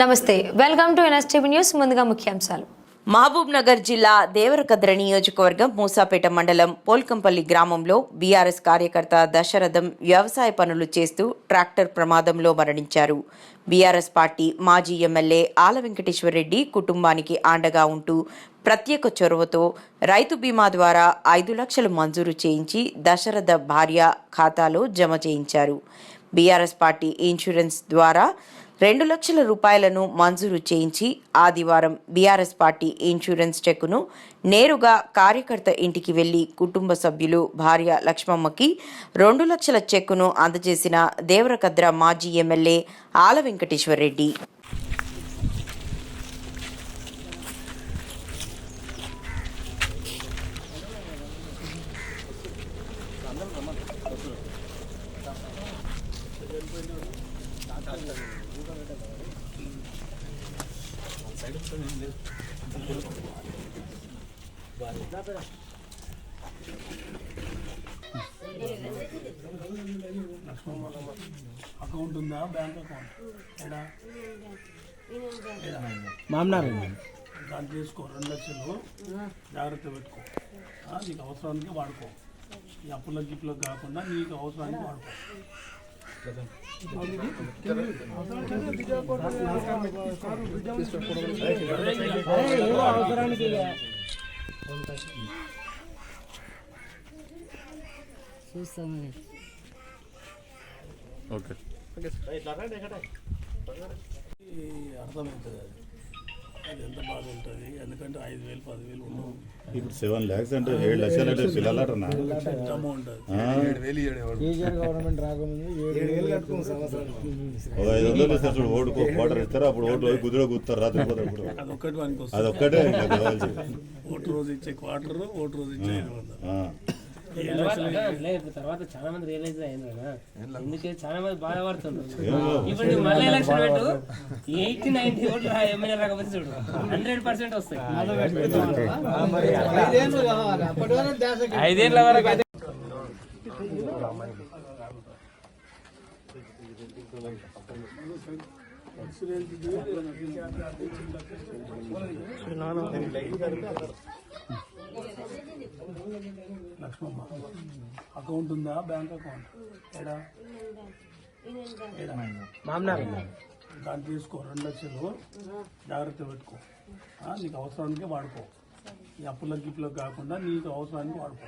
నమస్తే welcome to NSTV news. ముందుగా ముఖ్యాంశాలు. మహబూబ్ నగర్ జిల్లా దేవరకద్ర నియోజకవర్గం మూసాపేట మండలం పోల్కంపల్లి గ్రామంలో బీఆర్ఎస్ కార్యకర్త దశరథం వ్యవసాయ పనులు చేస్తూ ట్రాక్టర్ ప్రమాదంలో మరణించారు. బీఆర్ఎస్ పార్టీ మాజీ ఎమ్మెల్యే ఆల వెంకటేశ్వరరెడ్డి కుటుంబానికి ఆండగా ఉంటూ ప్రత్యేక చొరవతో రైతు బీమా ద్వారా ఐదు లక్షలు మంజూరు చేయించి దశరథ భార్య ఖాతాలో జమ చేయించారు. బీఆర్ఎస్ పార్టీ ఇన్సూరెన్స్ ద్వారా రెండు లక్షల రూపాయలను మంజూరు చేయించి ఆదివారం బీఆర్ఎస్ పార్టీ ఇన్సూరెన్స్ చెక్కును నేరుగా కార్యకర్త ఇంటికి వెళ్ళి కుటుంబ సభ్యులు భార్య లక్ష్మమ్మకి రెండు లక్షల చెక్కును అందజేసిన దేవరకద్ర మాజీ ఎమ్మెల్యే ఆల వెంకటేశ్వరరెడ్డి. అకౌంట్ ఉందా? Bank account? ఎడా మామనారు దాన్ని తీసుకో రెండు లక్షలు. జాగ్రత్త పెట్టుకో. నీకు అవసరానికి వాడుకో. ఈ అప్పులకు గిప్పులకు కాకుండా నీకు అవసరానికి వాడుకో. చూస్తామని ఈ అర్థమవుతుంది అది అది ఎంత బాధ ఉంటుంది ఎందుకంటే ఐదు వేలు పదివేలు ఉండవు. ఇప్పుడు సెవెన్ ల్యాక్స్ అంటే ఏడు లక్షలు అంటే పిల్లలటనా అమౌంట్ అది కేసీఆర్ గవర్నమెంట్ రాకముందు ఏడు వేలు కట్టుకుని సంవత్సరానికి ఒక ఐదు వందలు ఇస్తారు చూడు ఓటుకు క్వార్టర్ ఇస్తారు అప్పుడు ఓటు పోయి కుదురు కూతారు రాత్రి పోతారు ఇప్పుడు అది ఒక్కటి మనకి అదొక్కటే ఓటు రోజు ఇచ్చే క్వార్టర్ ఓటు రోజు ఇచ్చే ఐదు వందలు. ఏడు లేదు. తర్వాత చాలా మంది రియలైజ్ అయ్యింది ఎందుకే చాలా మంది బాధపడుతుండ్రు ఏమో. ఇప్పుడు నువ్వు మళ్ళీ ఎలక్షన్ పెట్టు ఎయిటీ నైన్టీ ఓట్లు రా- ఎమ్మెల్యే రాకపోతే చూడు హండ్రెడ్ పర్సెంట్ వస్తాయి. ఐదేళ్ళు వరకు లక్ష్మమ్మ. అకౌంట్ ఉందా? బ్యాంక్ అకౌంట్ ఎడా మామనారు. దాన్ని తీసుకో రెండు లక్షలు. జాగ్రత్త పెట్టుకో. ఆ, నీకు అవసరానికి వాడుకో. ఈ అప్పులకు గిప్పులకు కాకుండా నీకు అవసరానికి వాడుకో.